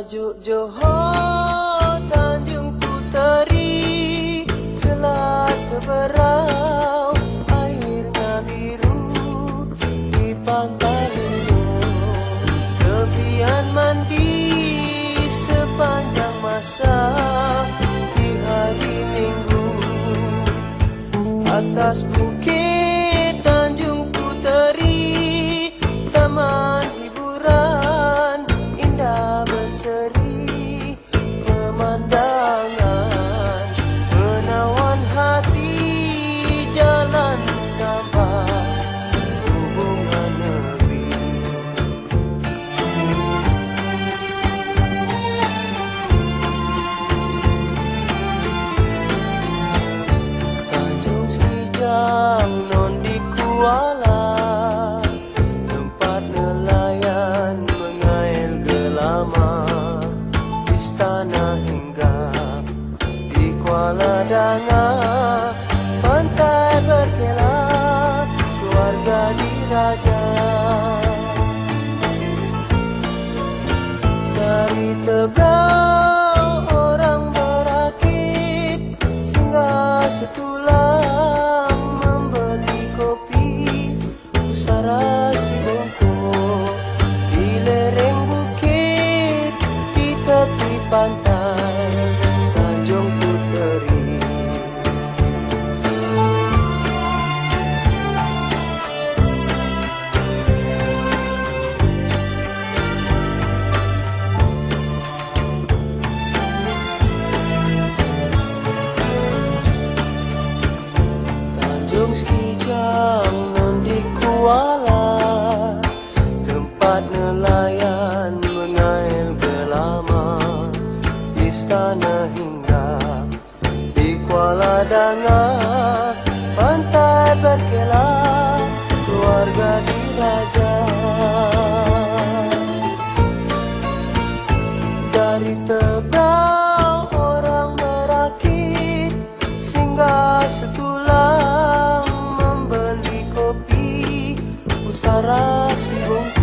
Tajuk Johor Tanjung Puteri Selat Teberau Airnya biru Di pantai Lindung Tepian mandi Sepanjang masa Di hari Minggu Atas bukit the di Kuala Danga Pantai berkelap keluarga diraja Dari tebrau Padangan pantai berkelap keluarga diraja dari tebrang orang merakit singgah setulang membeli kopi usara si bungkus